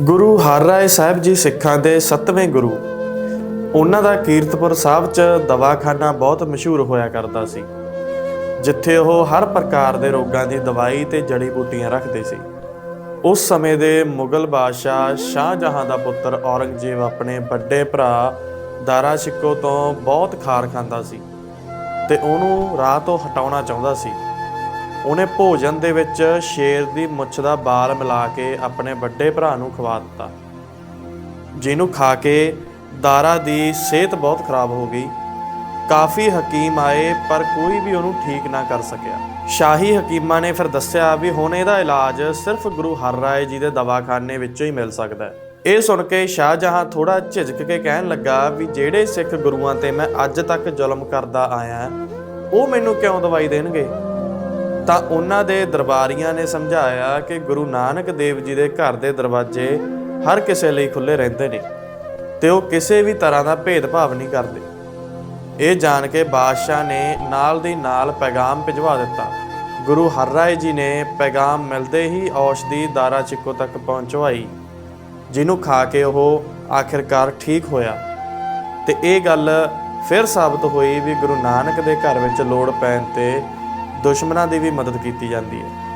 ਗੁਰੂ ਹਰ ਰਾਏ ਸਾਹਿਬ ਜੀ ਸਿੱਖਾਂ ਦੇ 7ਵੇਂ ਗੁਰੂ। ਉਹਨਾਂ ਦਾ ਕੀਰਤਪੁਰ ਸਾਹਿਬ 'ਚ ਦਵਾਖਾਨਾ ਬਹੁਤ ਮਸ਼ਹੂਰ ਹੋਇਆ ਕਰਦਾ ਸੀ। ਜਿੱਥੇ ਉਹ ਹਰ ਪ੍ਰਕਾਰ ਦੇ ਰੋਗਾਂ ਦੀ ਦਵਾਈ ਤੇ ਜੜੀ ਬੂਟੀਆਂ ਰੱਖਦੇ ਸੀ। ਉਸ ਸਮੇਂ ਦੇ ਮੁਗਲ ਬਾਦਸ਼ਾਹ ਸ਼ਾਹਜਹਾਂ ਦਾ ਪੁੱਤਰ ਔਰੰਗਜ਼ੇਬ ਆਪਣੇ ਵੱਡੇ ਭਰਾ ਦਾਰਾ ਸ਼ਿਕੋ ਤੋਂ ਬਹੁਤ ਖਾਰ ਖਾਂਦਾ ਸੀ ਤੇ ਉਹਨੂੰ ਰਾਹ ਤੋਂ ਹਟਾਉਣਾ ਚਾਹੁੰਦਾ ਸੀ। ਉਹਨੇ ਭੋਜਨ ਦੇ ਵਿੱਚ ਸ਼ੇਰ ਦੀ ਮੁੱਛ ਦਾ ਬਾਲ ਮਿਲਾ ਕੇ ਆਪਣੇ ਵੱਡੇ ਭਰਾ ਨੂੰ ਖਵਾ ਦਿੱਤਾ। ਜਿਹਨੂੰ ਖਾ ਕੇ ਦਾਰਾ ਦੀ ਸਿਹਤ ਬਹੁਤ ਖਰਾਬ ਹੋ ਗਈ। ਕਾਫੀ ਹਕੀਮ ਆਏ, ਪਰ ਕੋਈ ਵੀ ਉਹਨੂੰ ਠੀਕ ਨਾ ਕਰ ਸਕਿਆ। ਸ਼ਾਹੀ ਹਕੀਮਾਂ ਨੇ ਫਿਰ ਦੱਸਿਆ ਵੀ ਹੁਣ ਇਹਦਾ ਇਲਾਜ ਸਿਰਫ ਗੁਰੂ ਹਰ ਰਾਏ ਜੀ ਦੇ ਦਵਾਖਾਨੇ ਵਿੱਚੋਂ ਹੀ ਮਿਲ ਸਕਦਾ ਹੈ। ਇਹ ਸੁਣ ਕੇ ਸ਼ਾਹਜਹਾਂ ਥੋੜਾ ਝਿਜਕ ਕੇ ਕਹਿਣ ਲੱਗਾ ਵੀ ਜਿਹੜੇ ਸਿੱਖ ਗੁਰੂਆਂ ਤੇ ਮੈਂ ਅੱਜ ਤੱਕ ਜ਼ੁਲਮ ਕਰਦਾ ਆਇਆ, ਉਹ ਮੈਨੂੰ ਕਿਉਂ ਦਵਾਈ ਦੇਣਗੇ? ਤਾਂ ਉਹਨਾਂ ਦੇ ਦਰਬਾਰੀਆਂ ਨੇ ਸਮਝਾਇਆ ਕਿ ਗੁਰੂ ਨਾਨਕ ਦੇਵ ਜੀ ਦੇ ਘਰ ਦੇ ਦਰਵਾਜ਼ੇ ਹਰ ਕਿਸੇ ਲਈ ਖੁੱਲੇ ਰਹਿੰਦੇ ਨੇ ਤੇ ਉਹ ਕਿਸੇ ਵੀ ਤਰ੍ਹਾਂ ਦਾ ਭੇਦਭਾਵ ਨਹੀਂ ਕਰਦੇ। ਇਹ ਜਾਣ ਕੇ ਬਾਦਸ਼ਾਹ ਨੇ ਨਾਲ ਦੀ ਨਾਲ ਪੈਗਾਮ ਭਿਜਵਾ ਦਿੱਤਾ। ਗੁਰੂ ਹਰਰਾਏ ਜੀ ਨੇ ਪੈਗਾਮ ਮਿਲਦੇ ਹੀ ਔਸ਼ਧੀ ਦਾਰਾ ਚਿੱਕੋ ਤੱਕ ਪਹੁੰਚਵਾਈ, ਜਿਹਨੂੰ ਖਾ ਕੇ ਉਹ ਆਖਿਰਕਾਰ ਠੀਕ ਹੋਇਆ। ਤੇ ਇਹ ਗੱਲ ਫਿਰ ਸਾਬਤ ਹੋਈ ਵੀ ਗੁਰੂ ਨਾਨਕ ਦੇ ਘਰ ਵਿੱਚ ਲੋੜ ਪੈਣ ਤੇ ਦੁਸ਼ਮਣਾਂ ਦੀ ਵੀ ਮਦਦ ਕੀਤੀ ਜਾਂਦੀ ਹੈ।